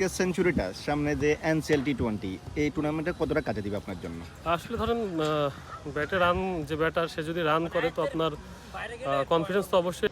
আজকের সেঞ্চুরিটা, সামনে যে এনসিএল টি টোয়েন্টি এই টুর্নামেন্টে কতটা কাজে দিবে আপনার জন্য? আসলে ধরেন ব্যাটে রান যে ব্যাটার সে যদি রান করে, তো আপনার কনফিডেন্স তো অবশ্যই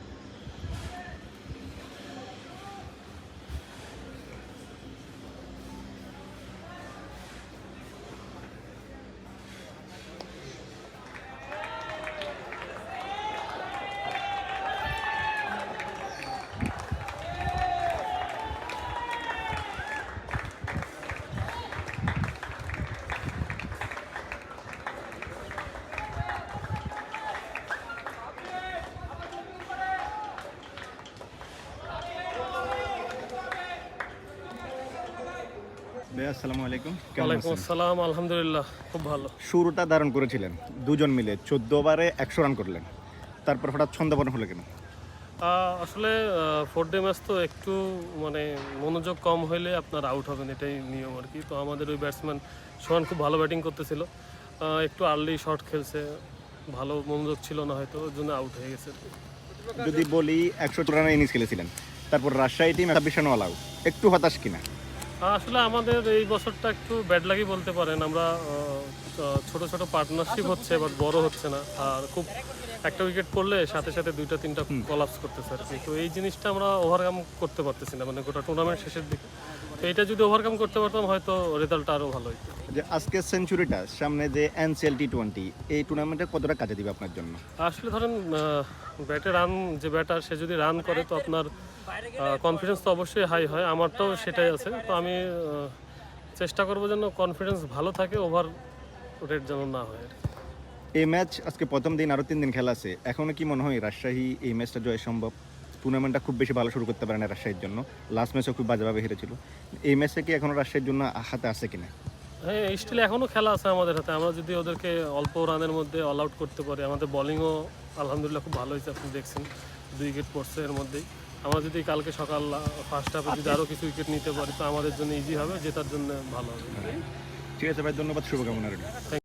আসসালামু আলাইকুম। ওয়ালাইকুম আসসালাম আলহামদুলিল্লাহ খুব ভালো। শুরুটা দারুণ করেছিলেন। দুজন মিলে চোদ্দ ওভারে একশো রান করলেন। তারপর হঠাৎ ছন্দপন্ন হলো কেন? আসলে ফোর ডে ম্যাচ তো একটু মানে মনোযোগ কম হইলে আপনার আউট হবেন এটাই নিয়ম আর কি। তো আমাদের ওই ব্যাটসম্যান সোহান খুব ভালো ব্যাটিং করতেছিল। একটু আর্লি শট খেলছে ভালো মনোযোগ ছিল না হয়তো ওর জন্য আউট হয়ে গেছে যদি বলি একশো রানের ইনিংস খেলেছিলেন। তারপর রাজশাহী টিম ছাব্বিশ রানও অলাউ একটু হতাশ কিনা? আসলে আমাদের এই বছরটা একটু ব্যাড লাগি বলতে পারেন। আমরা ছোট ছোট পার্টনারশিপ হচ্ছে বাট বড় হচ্ছে না। আর খুব একটা উইকেট পড়লে সাথে সাথে দুইটা তিনটা কলাপস করতেছে আর কি। তো এই জিনিসটা আমরা ওভারকাম করতে পারতেছি না মানে গোটা টুর্নামেন্ট শেষের দিকে। তো এটা যদি ওভারকাম করতে পারতাম হয়তো রেজাল্টটা আরও ভালো হতো যে আজকের সেঞ্চুরিটা সামনে যে এনসিএল টি টোয়েন্টি এই টুর্নামেন্টে কতটা কাজে দিবে আপনার জন্য? আসলে ধরেন ব্যাটে রান যে ব্যাটার সে যদি রান করে তো আপনার কনফিডেন্স তো অবশ্যই হাই হয়। আমারটাও সেটাই আছে। তো আমি চেষ্টা করব যেন কনফিডেন্স ভালো থাকে ওভার রেট যেন না হয়। এই ম্যাচ আজকে প্রথম দিন আরও তিন দিন খেলা আছে। এখনও কি মনে হয় রাজশাহী এই ম্যাচটা জয় সম্ভব? টুর্নামেন্টটা খুব বেশি ভালো শুরু করতে পারে না রাজশাহীর জন্য। লাস্ট ম্যাচও খুব বাজেভাবে হেরেছিল। এই ম্যাচে কি এখনও রাজশাহীর জন্য হাতে আছে কিনা? হ্যাঁ স্টিল এখনও খেলা আছে আমাদের হাতে। আমরা যদি ওদেরকে অল্প রানের মধ্যে অল আউট করতে পারি আমাদের বলিংও আলহামদুলিল্লাহ খুব ভালো হয়েছে আপনি দেখছেন। দুই উইকেট পড়ছে এর মধ্যেই। আমরা যদি কালকে সকাল ফার্স্ট হাফে যদি আরও কিছু উইকেট নিতে পারি তো আমাদের জন্য ইজি হবে জেতার জন্য ভালো হবে। ঠিক আছে ভাই ধন্যবাদ শুভকামনা রইল।